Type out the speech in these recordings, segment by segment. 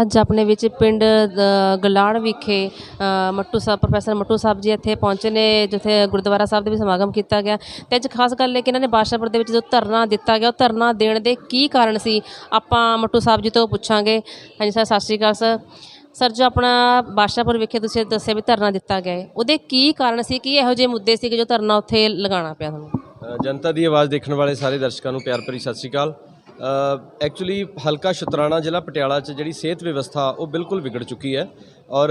ਅੱਜ ਆਪਣੇ ਵਿੱਚ ਪਿੰਡ ਗਲਾੜ ਵਿਖੇ ਮੱਟੂ ਸਾਹਿਬ ਪ੍ਰੋਫੈਸਰ ਮੱਟੂ ਸਾਹਿਬ ਜੀ ਇੱਥੇ ਪਹੁੰਚੇ ਨੇ, ਜਿੱਥੇ ਗੁਰਦੁਆਰਾ ਸਾਹਿਬ ਦੇ ਵੀ ਸਮਾਗਮ ਕੀਤਾ ਗਿਆ। ਤੇ ਅੱਜ ਖਾਸ ਗੱਲ ਹੈ ਕਿ ਇਹਨਾਂ ਨੇ ਬਾਦਸ਼ਾਹਪੁਰ ਦੇ ਵਿੱਚ ਜੋ ਧਰਨਾ ਦਿੱਤਾ ਗਿਆ, ਉਹ ਧਰਨਾ ਦੇਣ ਦੇ ਕੀ ਕਾਰਨ ਸੀ? ਆਪਾਂ ਮੱਟੂ ਸਾਹਿਬ ਜੀ ਤੋਂ ਪੁੱਛਾਂਗੇ। ਹਾਂਜੀ ਸਰ ਸਤਿ ਸ਼੍ਰੀ ਅਕਾਲ ਸਰ ਸਰ ਜੋ ਆਪਣਾ ਬਾਦਸ਼ਾਹਪੁਰ ਵਿਖੇ ਤੁਸੀਂ ਦੱਸਿਆ ਵੀ ਧਰਨਾ ਦਿੱਤਾ ਗਿਆ ਹੈ, ਉਹਦੇ ਕੀ ਕਾਰਨ ਸੀ? ਕੀ ਇਹੋ ਜਿਹੇ ਮੁੱਦੇ ਸੀ ਕਿ ਜੋ ਧਰਨਾ ਉੱਥੇ ਲਗਾਉਣਾ ਪਿਆ ਤੁਹਾਨੂੰ? ਜਨਤਾ ਦੀ ਆਵਾਜ਼ ਦੇਖਣ ਵਾਲੇ ਸਾਰੇ ਦਰਸ਼ਕਾਂ ਨੂੰ ਪਿਆਰ ਭਰੀ ਸਤਿ ਸ਼੍ਰੀ ਅਕਾਲ। ਐਕਚੁਅਲੀ ਹਲਕਾ ਸ਼ਤਰਾਣਾ ਜ਼ਿਲ੍ਹਾ ਪਟਿਆਲਾ 'ਚ ਜਿਹੜੀ ਸਿਹਤ ਵਿਵਸਥਾ ਉਹ ਬਿਲਕੁਲ ਵਿਗੜ ਚੁੱਕੀ ਹੈ ਔਰ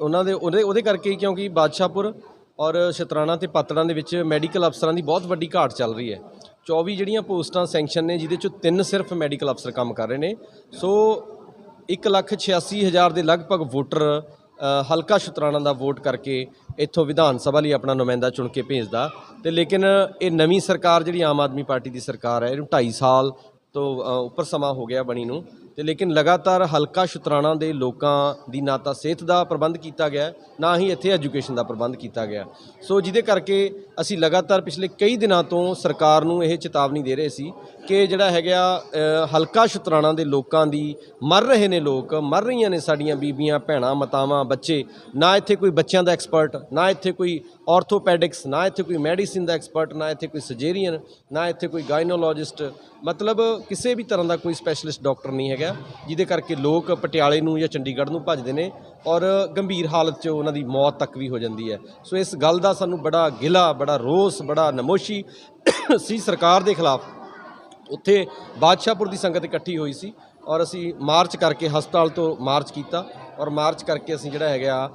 ਉਹਨਾਂ ਦੇ, ਉਹਦੇ ਉਹਦੇ ਕਰਕੇ ਕਿਉਂਕਿ ਬਾਦਸ਼ਾਹਪੁਰ ਔਰ ਸ਼ਤਰਾਣਾ ਤੇ ਪਾਤੜਾਂ ਦੇ ਵਿੱਚ ਮੈਡੀਕਲ ਅਫਸਰਾਂ ਦੀ ਬਹੁਤ ਵੱਡੀ ਘਾਟ ਚੱਲ ਰਹੀ ਹੈ। 24 ਜਿਹੜੀਆਂ ਪੋਸਟਾਂ ਸੈਂਕਸ਼ਨ ਨੇ ਜਿਹਦੇ ਚੋਂ ਤਿੰਨ ਸਿਰਫ ਮੈਡੀਕਲ ਅਫਸਰ ਕੰਮ ਕਰ ਰਹੇ ਨੇ। ਸੋ 186000 ਦੇ ਲਗਭਗ ਵੋਟਰ ਹਲਕਾ ਸ਼ੁਤਰਾਣਾ ਦਾ ਵੋਟ ਕਰਕੇ ਇੱਥੋਂ ਵਿਧਾਨ ਸਭਾ ਲਈ ਆਪਣਾ ਨੁਮਾਇੰਦਾ ਚੁਣ ਕੇ ਭੇਜਦਾ। ਤੇ ਲੇਕਿਨ ਇਹ ਨਵੀਂ ਸਰਕਾਰ ਜਿਹੜੀ ਆਮ ਆਦਮੀ ਪਾਰਟੀ ਦੀ ਸਰਕਾਰ ਹੈ, ਇਹਨੂੰ 2.5 ਸਾਲ ਤੋਂ ਉੱਪਰ ਸਮਾਂ ਹੋ ਗਿਆ ਬਣੀ ਨੂੰ। ਤੇ ਲੇਕਿਨ ਲਗਾਤਾਰ ਹਲਕਾ ਸ਼ਤਰਾਣਾ ਦੇ ਲੋਕਾਂ ਦੀ ਨਾ ਤਾਂ ਸਿਹਤ ਦਾ ਪ੍ਰਬੰਧ ਕੀਤਾ ਗਿਆ, ਨਾ ਹੀ ਇੱਥੇ ਐਜੂਕੇਸ਼ਨ ਦਾ ਪ੍ਰਬੰਧ ਕੀਤਾ ਗਿਆ। ਸੋ ਜਿਹਦੇ ਕਰਕੇ ਅਸੀਂ ਲਗਾਤਾਰ ਪਿਛਲੇ ਕਈ ਦਿਨਾਂ ਤੋਂ ਸਰਕਾਰ ਨੂੰ ਇਹ ਚੇਤਾਵਨੀ ਦੇ ਰਹੇ ਸੀ ਕਿ ਜਿਹੜਾ ਹੈਗਾ ਹਲਕਾ ਸ਼ਤਰਾਣਾ ਦੇ ਲੋਕਾਂ ਦੀ ਮਰ ਰਹੇ ਨੇ ਲੋਕ, ਮਰ ਰਹੀਆਂ ਨੇ ਸਾਡੀਆਂ ਬੀਬੀਆਂ, ਭੈਣਾਂ, ਮਾਤਾਵਾਂ, ਬੱਚੇ, ਨਾ ਇੱਥੇ ਕੋਈ ਬੱਚਿਆਂ ਦਾ ਐਕਸਪਰਟ, ਨਾ ਇੱਥੇ ਕੋਈ ਆਰਥੋਪੈਡਿਕਸ ਨਾ ਇੱਥੇ ਕੋਈ ਮੈਡੀਸਿਨ ਦਾ ਐਕਸਪਰਟ, ਨਾ ਇੱਥੇ ਕੋਈ ਸਰਜਰੀਅਨ, ਨਾ ਇੱਥੇ ਕੋਈ ਗਾਇਨੋਲੋਜਿਸਟ, ਮਤਲਬ ਕਿਸੇ ਵੀ ਤਰ੍ਹਾਂ ਦਾ ਕੋਈ ਸਪੈਸ਼ਲਿਸਟ ਡਾਕਟਰ ਨਹੀਂ ਹੈਗਾ। ਜਿਹਦੇ ਕਰਕੇ ਲੋਕ ਪਟਿਆਲੇ ਨੂੰ ਜਾਂ ਚੰਡੀਗੜ੍ਹ ਨੂੰ ਭੱਜਦੇ ਨੇ ਔਰ ਗੰਭੀਰ ਹਾਲਤ 'ਚ ਉਹਨਾਂ ਦੀ ਮੌਤ ਤੱਕ ਵੀ ਹੋ ਜਾਂਦੀ ਹੈ। ਸੋ ਇਸ ਗੱਲ ਦਾ ਸਾਨੂੰ ਬੜਾ ਗਿਲਾ, ਬੜਾ ਰੋਸ, ਬੜਾ ਨਮੋਸ਼ੀ ਸੀ ਸਰਕਾਰ ਦੇ ਖਿਲਾਫ। ਉੱਥੇ ਬਾਦਸ਼ਾਹਪੁਰ ਦੀ ਸੰਗਤ ਇਕੱਠੀ ਹੋਈ ਸੀ ਔਰ ਅਸੀਂ ਮਾਰਚ ਕਰਕੇ ਹਸਪਤਾਲ ਤੋਂ ਮਾਰਚ ਕੀਤਾ ਔਰ ਮਾਰਚ ਕਰਕੇ ਅਸੀਂ ਜਿਹੜਾ ਹੈਗਾ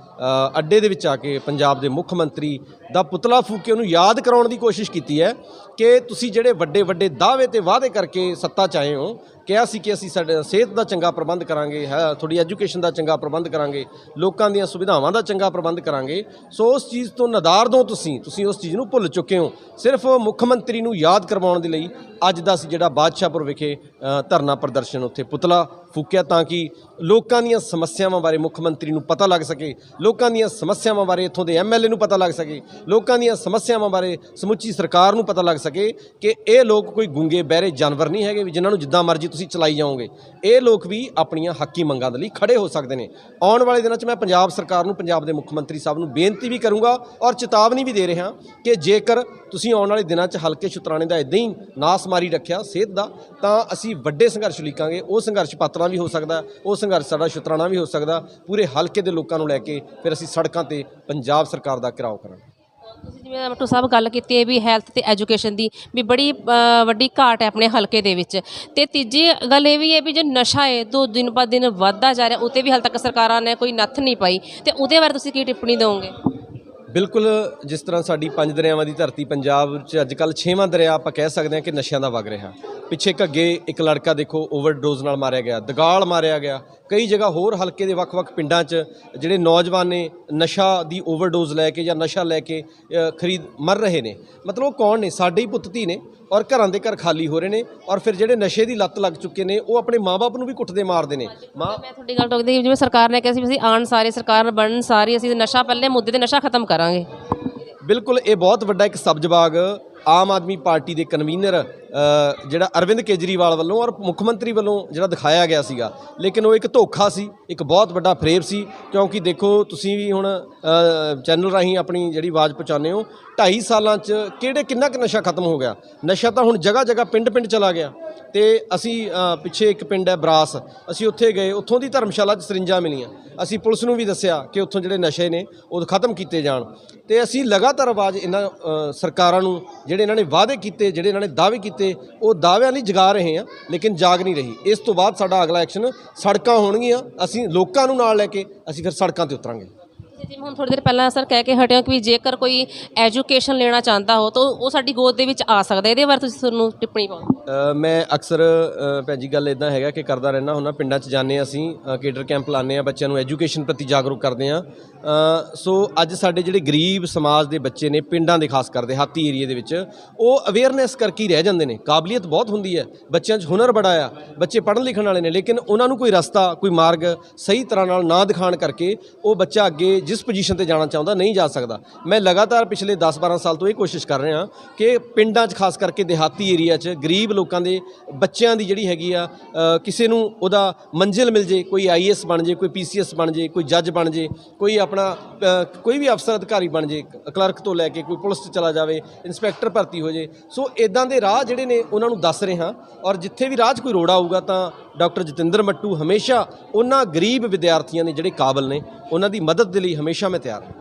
ਅੱਡੇ ਦੇ ਵਿੱਚ ਆ ਕੇ ਪੰਜਾਬ ਦੇ ਮੁੱਖ ਮੰਤਰੀ ਦਾ ਪੁਤਲਾ ਫੂਕ ਕੇ ਉਹਨੂੰ ਯਾਦ ਕਰਾਉਣ ਦੀ ਕੋਸ਼ਿਸ਼ ਕੀਤੀ ਹੈ ਕਿ ਤੁਸੀਂ ਜਿਹੜੇ ਵੱਡੇ ਵੱਡੇ ਦਾਅਵੇ ਤੇ ਵਾਅਦੇ ਕਰਕੇ ਸੱਤਾ 'ਚ ਆਏ ਹੋ ਕਿਹਾ ਸੀ ਕਿ ਅਸੀਂ ਸਾਡੇ ਸਿਹਤ ਦਾ ਚੰਗਾ ਪ੍ਰਬੰਧ ਕਰਾਂਗੇ, ਹੈ, ਤੁਹਾਡੀ ਐਜੂਕੇਸ਼ਨ ਦਾ ਚੰਗਾ ਪ੍ਰਬੰਧ ਕਰਾਂਗੇ, ਲੋਕਾਂ ਦੀਆਂ ਸੁਵਿਧਾਵਾਂ ਦਾ ਚੰਗਾ ਪ੍ਰਬੰਧ ਕਰਾਂਗੇ। ਸੋ ਉਸ ਚੀਜ਼ ਤੋਂ ਨਦਾਰ ਦੋ ਤੁਸੀਂ ਤੁਸੀਂ ਉਸ ਚੀਜ਼ ਨੂੰ ਭੁੱਲ ਚੁੱਕੇ ਹੋ। ਸਿਰਫ ਮੁੱਖ ਮੰਤਰੀ ਨੂੰ ਯਾਦ ਕਰਵਾਉਣ ਦੇ ਲਈ ਅੱਜ ਦਾ ਅਸੀਂ ਜਿਹੜਾ ਬਾਦਸ਼ਾਹਪੁਰ ਵਿਖੇ ਧਰਨਾ ਪ੍ਰਦਰਸ਼ਨ ਉੱਥੇ ਪੁਤਲਾ ਫੂਕਿਆ ਤਾਂ ਕਿ ਲੋਕਾਂ ਦੀਆਂ ਸਮੱਸਿਆਵਾਂ ਬਾਰੇ ਮੁੱਖ ਮੰਤਰੀ ਨੂੰ ਪਤਾ ਲੱਗ ਸਕੇ, ਲੋਕਾਂ ਦੀਆਂ ਸਮੱਸਿਆਵਾਂ ਬਾਰੇ ਇੱਥੋਂ ਦੇ ਐਮਐਲਏ ਨੂੰ ਪਤਾ ਲੱਗ ਸਕੇ, ਲੋਕਾਂ ਦੀਆਂ ਸਮੱਸਿਆਵਾਂ ਬਾਰੇ ਸਮੁੱਚੀ ਸਰਕਾਰ ਨੂੰ ਪਤਾ ਲੱਗ ਸਕੇ ਕਿ ਇਹ ਲੋਕ ਕੋਈ ਗੁੰਗੇ, ਬਹਿਰੇ ਜਾਨਵਰ ਨਹੀਂ ਹੈਗੇ ਵੀ ਜਿਨ੍ਹਾਂ ਨੂੰ ਜਿੱਦਾਂ ਮਰਜ਼ੀ ਤੁਸੀਂ ਚਲਾਈ ਜਾਓਗੇ। ਇਹ ਲੋਕ ਵੀ ਆਪਣੀਆਂ ਹੱਕੀ ਮੰਗਾਂ ਦੇ ਲਈ ਖੜੇ ਹੋ ਸਕਦੇ ਨੇ। ਆਉਣ ਵਾਲੇ ਦਿਨਾਂ 'ਚ ਮੈਂ ਪੰਜਾਬ ਸਰਕਾਰ ਨੂੰ, ਪੰਜਾਬ ਦੇ ਮੁੱਖ ਮੰਤਰੀ ਸਾਹਿਬ ਨੂੰ ਬੇਨਤੀ ਵੀ ਕਰੂੰਗਾ ਔਰ ਚੇਤਾਵਨੀ ਵੀ ਦੇ ਰਿਹਾ ਕਿ ਜੇਕਰ ਤੁਸੀਂ ਆਉਣ ਵਾਲੇ ਦਿਨਾਂ 'ਚ ਹਲਕੇ ਸ਼ੁਤਰਾਣੇ ਦਾ ਇਦਾਂ ਹੀ ਨਾਸ ਮਾਰੀ ਰੱਖਿਆ ਸਿਹਤ ਦਾ, ਤਾਂ ਅਸੀਂ ਵੱਡੇ ਸੰਘਰਸ਼ ਲਿਖਾਂਗੇ ਉਹ ਸੰਘਰਸ਼ ਪਾਤਰਾਂ ਵੀ ਹੋ ਸਕਦਾ, ਉਹ ਸੰਘਰਸ਼ ਸਾਡਾ ਸ਼ੁਤਰਾਣਾ ਵੀ ਹੋ ਸਕਦਾ। ਪੂਰੇ ਹਲਕੇ ਦੇ ਲੋਕਾਂ ਨੂੰ ਲੈ ਕੇ ਫਿਰ ਅਸੀਂ ਸੜਕਾਂ ਤੇ ਪੰਜਾਬ ਸਰਕਾਰ ਦਾ ਘਿਰਾਓ ਕਰਾਂਗੇ। ਤੁਸੀਂ ਜਿਵੇਂ ਮੱਟੂ ਸਾਹਿਬ ਗੱਲ ਕੀਤੀ ਹੈ ਵੀ ਹੈਲਥ ਤੇ ਐਜੂਕੇਸ਼ਨ ਦੀ ਵੀ ਬੜੀ ਅ, ਵੱਡੀ ਘਾਟ ਹੈ ਆਪਣੇ ਹਲਕੇ ਦੇ ਵਿੱਚ। ਤੇ ਤੀਜੀ ਗੱਲ ਇਹ ਵੀ ਹੈ ਵੀ ਜੋ ਨਸ਼ਾ ਹੈ ਦੋ ਦਿਨ ਬਾ ਦਿਨ ਵੱਧਦਾ ਜਾ ਰਿਹਾ ਉਤੇ ਵੀ ਹਾਲ ਤੱਕ ਸਰਕਾਰਾਂ ਨੇ ਕੋਈ ਨੱਥ ਨਹੀਂ ਪਾਈ। ਤੇ ਉਹਦੇ ਬਾਰੇ ਤੁਸੀਂ ਕੀ ਟਿੱਪਣੀ ਦਿਓਗੇ? ਬਿਲਕੁਲ ਜਿਸ ਤਰ੍ਹਾਂ ਸਾਡੀ ਪੰਜ ਦਰਿਆਵਾਂ ਦੀ ਧਰਤੀ ਪੰਜਾਬ 'ਚ ਅੱਜ ਕੱਲ ਛੇਵਾਂ ਦਰਿਆ ਆਪਾਂ ਕਹਿ ਸਕਦੇ ਹਾਂ ਕਿ ਨਸ਼ਿਆਂ ਦਾ ਵਗ ਰਿਹਾ। ਪਿੱਛੇ ਘੱਗੇ ਇੱਕ ਲੜਕਾ ਦੇਖੋ ਓਵਰਡੋਜ਼ ਨਾਲ ਮਾਰਿਆ ਗਿਆ ਦਗਾਲ ਮਾਰਿਆ ਗਿਆ। ਕਈ ਜਗ੍ਹਾ ਹੋਰ ਹਲਕੇ ਦੇ ਵੱਖ-ਵੱਖ ਪਿੰਡਾਂ 'ਚ ਜਿਹੜੇ ਨੌਜਵਾਨ ਨੇ ਨਸ਼ਾ ਦੀ ਓਵਰਡੋਜ਼ ਲੈ ਕੇ ਜਾਂ ਨਸ਼ਾ ਲੈ ਕੇ ਖਰੀਦ ਮਰ ਰਹੇ ਨੇ। ਮਤਲਬ ਉਹ ਕੌਣ ਨੇ? ਸਾਡੇ ਹੀ ਪੁੱਤ ਧੀ ਨੇ ਔਰ ਘਰਾਂ ਦੇ ਘਰ ਖਾਲੀ ਹੋ ਰਹੇ ਨੇ ਔਰ ਫਿਰ ਜਿਹੜੇ ਨਸ਼ੇ ਦੀ ਲੱਤ ਲੱਗ ਚੁੱਕੇ ਨੇ ਉਹ ਆਪਣੇ ਮਾਪੇ ਨੂੰ ਵੀ ਕੁੱਟਦੇ ਮਾਰਦੇ ਨੇ। ਮਾਂ ਮੈਂ ਤੁਹਾਡੀ ਗੱਲ ਟੋਕਦੀ ਜਿਵੇਂ ਸਰਕਾਰ ਨੇ ਕਿਹਾ ਸੀ ਅਸੀਂ ਆਉਣ ਸਾਰੇ ਸਰਕਾਰ ਬਣਨ ਸਾਰੀ ਅਸੀਂ ਨਸ਼ਾ ਪਹਿਲੇ ਮੁੱਦੇ ਤੇ ਨਸ਼ਾ ਖਤਮ ਕਰਾਂਗੇ। ਬਿਲਕੁਲ ਇਹ ਬਹੁਤ ਵੱਡਾ ਇੱਕ ਸਬਜ਼ ਬਾਗ ਆਮ ਆਦਮੀ ਪਾਰਟੀ ਦੇ ਕਨਵੀਨਰ ਜਿਹੜਾ ਅਰਵਿੰਦ ਕੇਜਰੀਵਾਲ ਵੱਲੋਂ ਔਰ ਮੁੱਖ ਮੰਤਰੀ ਵੱਲੋਂ ਜਿਹੜਾ ਦਿਖਾਇਆ ਗਿਆ ਸੀਗਾ। ਲੇਕਿਨ ਉਹ ਇੱਕ ਧੋਖਾ ਸੀ, ਇੱਕ ਬਹੁਤ ਵੱਡਾ ਫਰੇਬ ਸੀ, ਕਿਉਂਕਿ ਦੇਖੋ ਤੁਸੀਂ ਵੀ ਹੁਣ ਚੈਨਲ ਰਾਹੀਂ ਆਪਣੀ ਜਿਹੜੀ ਆਵਾਜ਼ ਪਹੁੰਚਾਉਂਦੇ ਹੋ 2.5 ਸਾਲਾਂ 'ਚ ਕਿਹੜੇ ਕਿੰਨਾ ਕੁ ਨਸ਼ਾ ਖਤਮ ਹੋ ਗਿਆ? ਨਸ਼ਾ ਤਾਂ ਹੁਣ ਜਗ੍ਹਾ ਜਗ੍ਹਾ ਪਿੰਡ ਪਿੰਡ ਚਲਾ ਗਿਆ। ਤੇ ਅਸੀਂ ਪਿੱਛੇ ਇੱਕ ਪਿੰਡ ਹੈ ਬਰਾਸ, ਅਸੀਂ ਉੱਥੇ ਗਏ, ਉੱਥੋਂ ਦੀ ਧਰਮਸ਼ਾਲਾ 'ਚ ਸਰਿੰਜਾਂ ਮਿਲੀਆਂ। ਅਸੀਂ ਪੁਲਿਸ ਨੂੰ ਵੀ ਦੱਸਿਆ ਕਿ ਉੱਥੋਂ ਜਿਹੜੇ ਨਸ਼ੇ ਨੇ, ਉਹ ਖਤਮ ਕੀਤੇ ਜਾਣ। ਤੇ ਅਸੀਂ ਲਗਾਤਾਰ ਆਵਾਜ਼ ਇਹਨਾਂ ਸਰਕਾਰਾਂ ਨੂੰ, ਜਿਹੜੇ ਇਹਨਾਂ ਨੇ ਵਾਅਦੇ ਕੀਤੇ, ਜਿਹੜੇ ਇਹਨਾਂ ਨੇ ਦਾਅਵੇ ਕੀਤੇ ਉਹ ਦਾਅਵਿਆਂ ਲਈ ਜਗਾ ਰਹੇ ਆ, ਲੇਕਿਨ ਜਾਗ ਨਹੀਂ ਰਹੀ। ਇਸ ਤੋਂ ਬਾਅਦ ਸਾਡਾ ਅਗਲਾ ਐਕਸ਼ਨ ਸੜਕਾਂ ਹੋਣਗੀਆਂ, ਅਸੀਂ ਲੋਕਾਂ ਨੂੰ ਨਾਲ ਲੈ ਕੇ ਅਸੀਂ ਫਿਰ ਸੜਕਾਂ ਤੇ ਉਤਰਾਂਗੇ। ਜਿਵੇਂ ਹੁਣ ਥੋੜੀ ਦੇਰ ਪਹਿਲਾਂ ਸਰ ਕਹਿ ਕੇ ਹਟਿਆ ਕਿ ਵੀ ਜੇਕਰ ਕੋਈ ਐਜੂਕੇਸ਼ਨ ਲੈਣਾ ਚਾਹੁੰਦਾ ਹੋ, ਤਾਂ ਉਹ ਸਾਡੀ ਗੋਦ ਦੇ ਵਿੱਚ ਆ ਸਕਦਾ, ਇਹਦੇ ਬਾਰੇ ਤੁਸੀਂ ਤੁਹਾਨੂੰ ਟਿੱਪਣੀ ਪਾਓ। ਮੈਂ ਅਕਸਰ ਭੈਣ ਜੀ, ਗੱਲ ਇਦਾਂ ਹੈਗਾ ਕਿ ਕਰਦਾ ਰਹਿਣਾ ਹੁੰਦਾ, ਪਿੰਡਾਂ 'ਚ ਜਾਂਦੇ ਹਾਂ ਅਸੀਂ ਕੇਡਰ ਕੈਂਪ ਲਾਉਂਦੇ ਆ ਬੱਚਿਆਂ ਨੂੰ ਐਜੂਕੇਸ਼ਨ ਪ੍ਰਤੀ ਜਾਗਰੂਕ ਕਰਦੇ ਆ ਸੋ ਅੱਜ ਸਾਡੇ ਜਿਹੜੇ ਗਰੀਬ ਸਮਾਜ ਦੇ ਬੱਚੇ ਨੇ, ਪਿੰਡਾਂ ਦੇ ਖਾਸ ਕਰਦੇ ਹਾਤੀ ਏਰੀਆ ਦੇ ਵਿੱਚ, ਉਹ ਅਵੇਅਰਨੈਸ ਕਰਕੇ ਹੀ ਰਹਿ ਜਾਂਦੇ ਨੇ। ਕਾਬਲੀਅਤ ਬਹੁਤ ਹੁੰਦੀ ਹੈ। ਬੱਚਿਆਂ 'ਚ ਹੁਨਰ ਬੜਾ ਆ। ਬੱਚੇ ਪੜ੍ਹਨ ਲਿਖਣ ਵਾਲੇ ਨੇ, ਲੇਕਿਨ ਉਹਨਾਂ ਨੂੰ ਕੋਈ ਰਸਤਾ, ਕੋਈ ਮਾਰਗ ਸਹੀ ਤਰ੍ਹਾਂ ਨਾਲ ਨਾ ਦਿਖਾਣ ਕਰਕੇ ਉਹ ਬੱਚਾ ਅੱਗੇ ਜਿਸ ਪੋਜੀਸ਼ਨ ਤੇ ਜਾਣਾ ਚਾਹੁੰਦਾ, ਨਹੀਂ ਜਾ ਸਕਦਾ। ਮੈਂ ਲਗਾਤਾਰ ਪਿਛਲੇ 10-12 ਸਾਲ ਤੋਂ ਇਹ ਕੋਸ਼ਿਸ਼ ਕਰ ਰਿਹਾ ਕਿ ਪਿੰਡਾਂ 'ਚ ਖਾਸ ਕਰਕੇ ਦਿਹਾਤੀ ਏਰੀਆ 'ਚ ਗਰੀਬ ਲੋਕਾਂ ਦੇ ਬੱਚਿਆਂ ਦੀ ਜਿਹੜੀ ਹੈਗੀ ਆ ਕਿਸੇ ਨੂੰ ਉਹਦਾ ਮੰਜ਼ਿਲ ਮਿਲ ਜੇ, ਕੋਈ ਆਈਐਸ ਬਣ ਜੇ, ਕੋਈ ਪੀਸੀਐਸ ਬਣ ਜੇ, ਕੋਈ ਜੱਜ ਬਣ ਜੇ, ਕੋਈ ਆਪਣਾ ਕੋਈ ਵੀ ਅਫਸਰ ਅਧਿਕਾਰੀ ਬਣ ਜੇ, ਕਲਰਕ ਤੋਂ ਲੈ ਕੇ ਕੋਈ ਪੁਲਿਸ 'ਚ ਚਲਾ ਜਾਵੇ, ਇਨਸਪੈਕਟਰ ਭਰਤੀ ਹੋ ਜੇ। ਸੋ ਇਦਾਂ ਦੇ ਰਾਹ ਜਿਹੜੇ ਨੇ ਉਹਨਾਂ ਨੂੰ ਦੱਸ ਰਹੇ ਹਾਂ ਔਰ ਜਿੱਥੇ ਵੀ ਰਾਹ 'ਚ ਕੋਈ ਰੋੜਾ ਆਊਗਾ ਤਾਂ ਡਾਕਟਰ ਜਤਿੰਦਰ ਮੱਟੂ ਹਮੇਸ਼ਾ ਉਹਨਾਂ ਗਰੀਬ ਵਿਦਿਆਰਥੀਆਂ ਦੇ ਜਿਹੜੇ ਕਾਬਲ ਨੇ, ਉਹਨਾਂ ਦੀ ਮਦਦ ਦੇ ਲਈ ਹਮੇਸ਼ਾ ਮੈਂ ਤਿਆਰ ਹਾਂ।